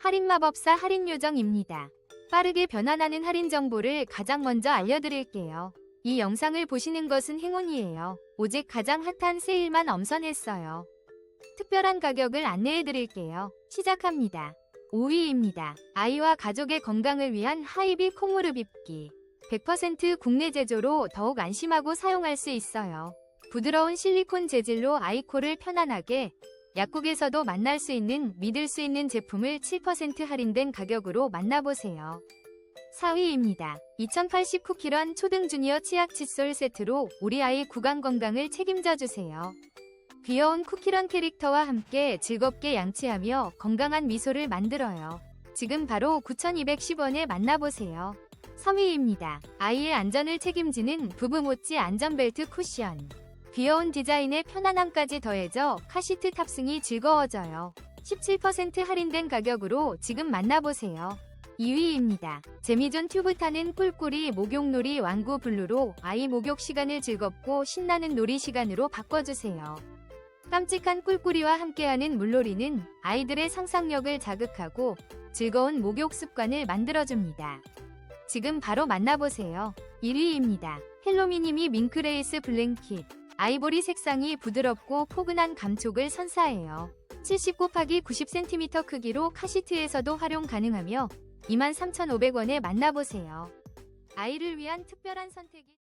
할인마법사 할인요정입니다. 빠르게 변환하는 할인 정보를 가장 먼저 알려드릴게요. 이 영상을 보시는 것은 행운이에요. 오직 가장 핫한 세일만 엄선했어요. 특별한 가격을 안내해드릴게요. 시작합니다. 5위입니다. 아이와 가족의 건강을 위한 하이비 콩무르 빗기. 100% 국내 제조로 더욱 안심하고 사용할 수 있어요. 부드러운 실리콘 재질로 아이코를 편안하게 약국에서도 만날 수 있는 믿을 수 있는 제품을 7% 할인된 가격으로 만나보세요. 4위입니다. 2080 쿠키런 초등 주니어 치약 칫솔 세트로 우리 아이 구강 건강을 책임져 주세요. 귀여운 쿠키런 캐릭터와 함께 즐겁게 양치하며 건강한 미소를 만들어요. 지금 바로 9,210원에 만나보세요. 3위입니다. 아이의 안전을 책임지는 부부모찌 안전벨트 쿠션. 귀여운 디자인에 편안함까지 더해져 카시트 탑승이 즐거워져요. 17% 할인된 가격으로 지금 만나보세요. 2위입니다. 재미존 튜브 타는 꿀꿀이 목욕놀이 왕구 블루로 아이 목욕 시간을 즐겁고 신나는 놀이 시간으로 바꿔주세요. 깜찍한 꿀꿀이와 함께하는 물놀이는 아이들의 상상력을 자극하고 즐거운 목욕 습관을 만들어줍니다. 지금 바로 만나보세요. 1위입니다. 헬로미니미 밍크레이스 블랭킷. 아이보리 색상이 부드럽고 포근한 감촉을 선사해요. 70 곱하기 90cm 크기로 카시트에서도 활용 가능하며 23,500원에 만나보세요. 아이를 위한 특별한 선택이